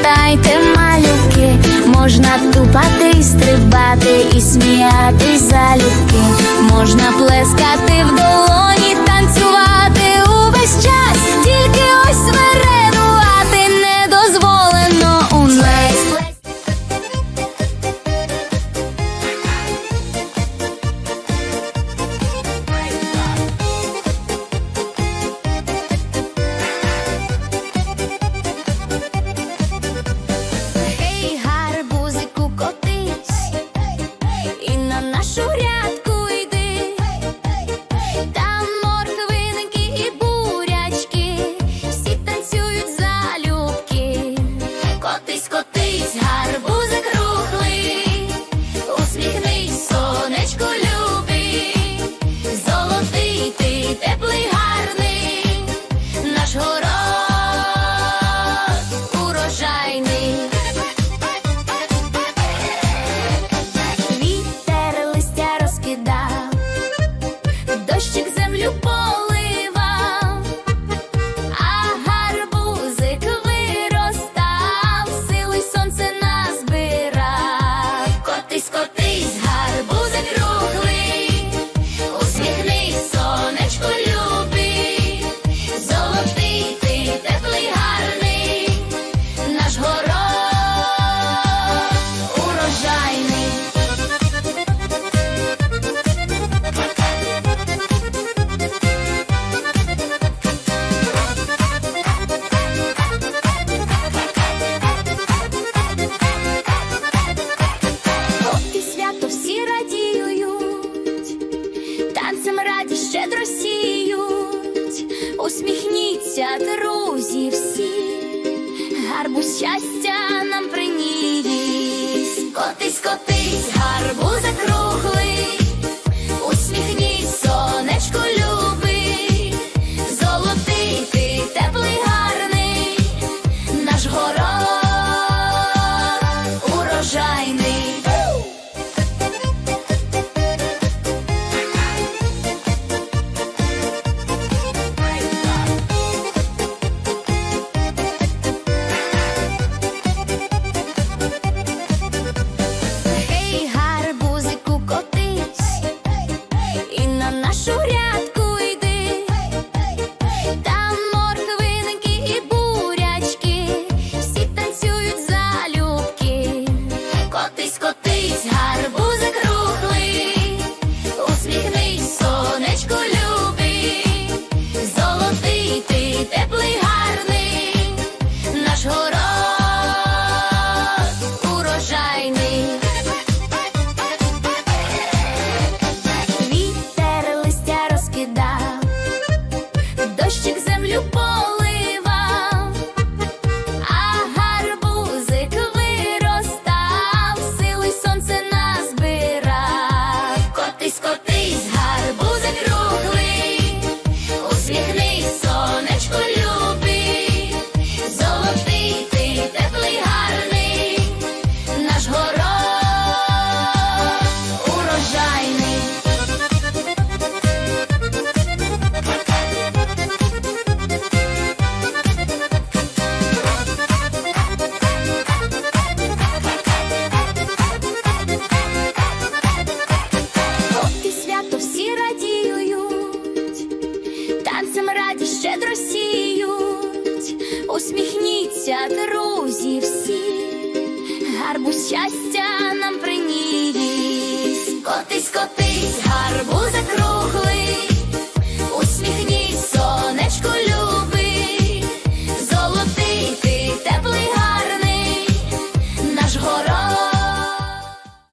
Згадайте малюки, можна тупати, і стрибати і сміяти залюбки, можна плескати в долоні, танцювати. Щастя, друзі, всі, гарбу щастя нам приніс, коти, коти. дискотека. Танцем раді щедро сіють, усміхніться, друзі, всі, гарбу щастя нам приніс, коти, коти.